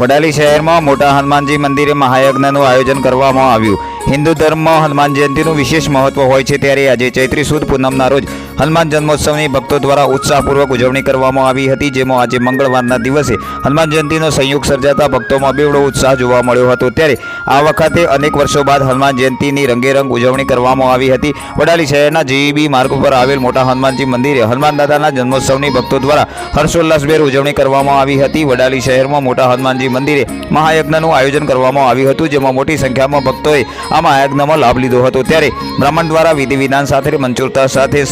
વડાલી શહેરમાં મોટા હનુમાનજી મંદિરે મહાયજ્ઞનું આયોજન કરવામાં આવ્યું. હિન્દુ ધર્મમાં હનુમાન જયંતિનું વિશેષ મહત્વ હોય છે ત્યારે આજે ચૈત્રી સુદ પૂનમના રોજ હનુમાન જન્મોત્સવની ભક્તો દ્વારા ઉત્સાહપૂર્વક ઉજવણી કરવામાં આવી હતી, જેમાં આજે મંગળવારના દિવસે હનુમાન જયંતિનો સંયોગ સર્જાતા ભક્તોમાં બેવડો ઉત્સાહ જોવા મળ્યો હતો. ત્યારે આ વખતે અનેક વર્ષો બાદ હનુમાન જયંતિની રંગેરંગ ઉજવણી કરવામાં આવી હતી. વડાલી શહેરના જીઈબી માર્ગ પર આવેલ મોટા હનુમાનજી મંદિરે હનુમાન દાદાના જન્મોત્સવની ભક્તો દ્વારા હર્ષોલ્લાસભેર ઉજવણી કરવામાં આવી હતી. વડાલી શહેરમાં મોટા હનુમાનજી મંદિરે મહાયજ્ઞનું આયોજન કરવામાં આવ્યું હતું, જેમાં મોટી સંખ્યામાં ભક્તોએ મહાયજ્ઞમાં લાભ લીધો હતો. ત્યારે બ્રાહ્મણ દ્વારા વિધિ વિધાન સાથે મંચુરતા સાથે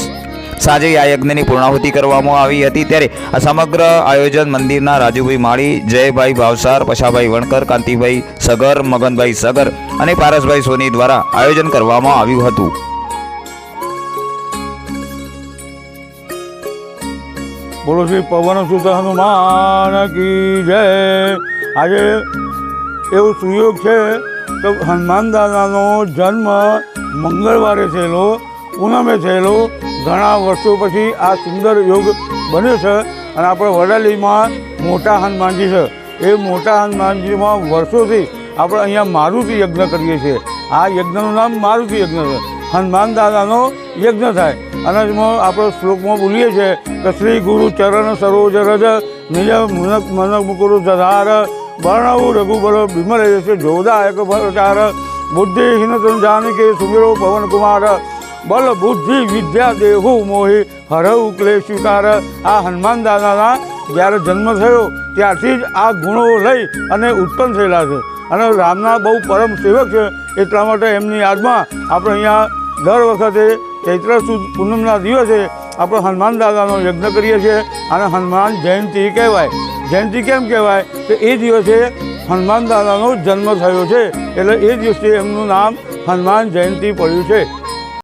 સાંજે આ યજ્ઞની પૂર્ણાહુતિ કરવામાં આવી હતી. ત્યારે આ સમગ્ર આયોજન મંદિરના રાજુભાઈ માળી, જયભાઈ ભાવસાર, પશાભાઈ વણકર, કાંતિભાઈ સગર, મગનભાઈ સગર અને પારસભાઈ સોની દ્વારા આયોજન કરવામાં આવ્યું હતું. બોલો શ્રી પવન સુત હનુમાન કી જય. આજે એવું સુયોગ છે કે હનુમાન દાદાનો જન્મ મંગળવારે થયેલો, પૂનમે થયેલો. ઘણા વર્ષો પછી આ સુંદર યોગ બન્યો છે અને આપણે વડાલીમાં મોટા હનુમાનજી છે. એ મોટા હનુમાનજીમાં વર્ષોથી આપણે અહીંયા મારુતિ યજ્ઞ કરીએ છીએ. આ યજ્ઞનું નામ મારુતિ યજ્ઞ છે. હનુમાન દાદાનો યજ્ઞ થાય. અને આપણે શ્લોકમાં બોલીએ છીએ કે શ્રી ગુરુ ચરણ સરોજ રજ, નિજ મુનક મનક મુકુરુ ધધાર વર્ણવું રઘુબર વિમલ છે જોદાયક ભરચાર બુદ્ધિહીન જાનકી સુમિરો પવન કુમાર બલ બુદ્ધિ વિદ્યા દેહુ મોહી હરવ ક્લેશિકાર. આ હનુમાન દાદાના જ્યારે જન્મ થયો ત્યારથી જ આ ગુણો લઈ અને ઉત્પન્ન થયેલા છે. અને રામના બહુ પરમ સેવક છે એટલા માટે એમની યાદમાં આપણે અહીંયા દર વખતે ચૈત્ર સુદ પૂનમના દિવસે આપણે હનુમાન દાદાનો યજ્ઞ કરીએ છીએ અને હનુમાન જયંતિ કહેવાય. જયંતિ કેમ કહેવાય? કે એ દિવસે હનુમાન દાદાનો જન્મ થયો છે. એટલે એ દિવસે એમનું નામ હનુમાન જયંતિ પડ્યું છે.